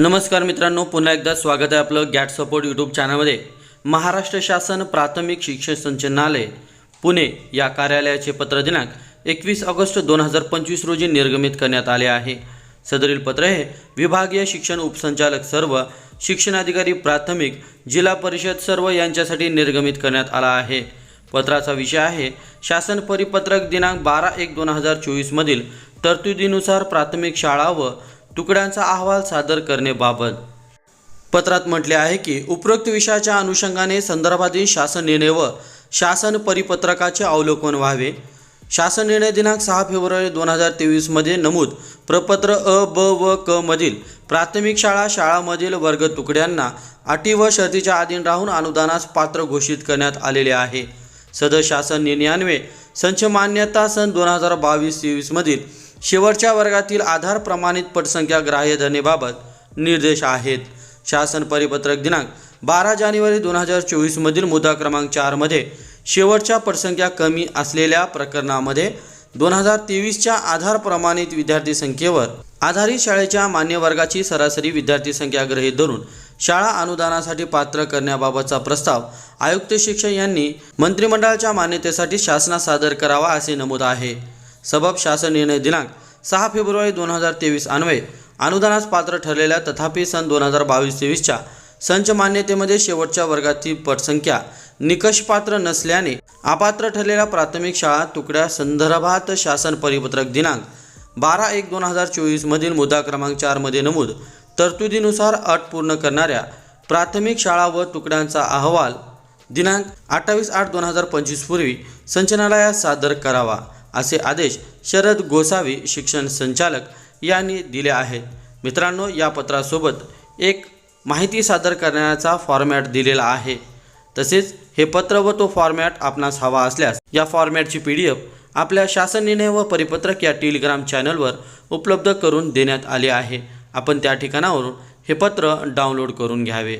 नमस्कार मित्रांनो पुन्हा एकदा स्वागत आहे आपलं गॅट सपोर्ट यूट्यूब चॅनलमध्ये महाराष्ट्र शासन प्राथमिक शिक्षण संचालनालय पुणे या कार्यालयाचे पत्र दिनांक एकवीस ऑगस्ट दोन हजार पंचवीस रोजी निर्गमित करण्यात आले आहे. सदरील पत्र हे विभागीय शिक्षण उपसंचालक सर्व शिक्षणाधिकारी प्राथमिक जिल्हा परिषद सर्व यांच्यासाठी निर्गमित करण्यात आला आहे. पत्राचा विषय आहे शासन परिपत्रक दिनांक बारा एक दोन हजार चोवीसमधील तरतुदीनुसार प्राथमिक शाळा व तुकड्यांचा अहवाल सादर करण्याबाबत. पत्रात म्हटले आहे की उपरोक्त विषयाच्या अनुषंगाने संदर्भातील शासन निर्णय व शासन परिपत्रकाचे अवलोकन व्हावे. शासन निर्णय दिनांक सहा फेब्रुवारी दोन हजार तेवीसमध्ये नमूद प्रपत्र अ ब व क मधील प्राथमिक शाळा शाळामधील वर्ग तुकड्यांना अटी व शर्तीच्या अधीन राहून अनुदानास पात्र घोषित करण्यात आलेले आहे. सदर शासन निर्णयान्वये संच मान्यता सन दोन हजार बावीस तेवीसमधील शेवटच्या वर्गातील आधार प्रमाणित पटसंख्या ग्राह्य धरणेबाबत निर्देश आहेत. शासन परिपत्रक दिनांक बारा जानेवारी दोन हजार चोवीसमधील मुद्दा क्रमांक चारमध्ये शेवटच्या पटसंख्या कमी असलेल्या प्रकरणामध्ये दोन हजार तेवीसच्या आधार प्रमाणित विद्यार्थी संख्येवर आधारित शाळेच्या मान्य वर्गाची सरासरी विद्यार्थी संख्या गृहीत धरून शाळा अनुदानासाठी पात्र करण्याबाबतचा प्रस्ताव आयुक्त शिक्षण यांनी मंत्रिमंडळाच्या मान्यतेसाठी शासना सादर करावा असे नमूद आहे. सबब शासन निर्णय दिनांक सहा फेब्रुवारी दोन हजार तेवीस अन्वये अनुदानास पात्र ठरलेल्या तथापि सन दोन हजार बावीस तेवीसच्या संच मान्यतेमध्ये शेवटच्या वर्गातील पटसंख्या निकषपात्र नसल्याने अपात्र ठरलेल्या प्राथमिक शाळा तुकड्या संदर्भात शासन परिपत्रक दिनांक बारा एक दोन हजार चोवीसमधील मुद्दा क्रमांक चारमध्ये नमूद तरतुदीनुसार अट पूर्ण करणाऱ्या प्राथमिक शाळा व तुकड्यांचा अहवाल दिनांक अठ्ठावीस आठ दोन हजार पंचवीस पूर्वी सादर करावा. असे आदेश शरद गोसावी शिक्षण संचालक यांनी दिले आहेत. मित्रांनो या पत्रासोबत एक माहिती सादर करण्याचा फॉर्मॅट दिलेला आहे. तसेच हे पत्र व तो फॉर्मॅट आपणास हवा असल्यास या फॉर्मॅटची पी डी एफ आपल्या शासन निर्णय व परिपत्रक या टेलिग्राम चॅनलवर उपलब्ध करून देण्यात आले आहे. आपण त्या ठिकाणावरून हे पत्र डाउनलोड करून घ्यावे.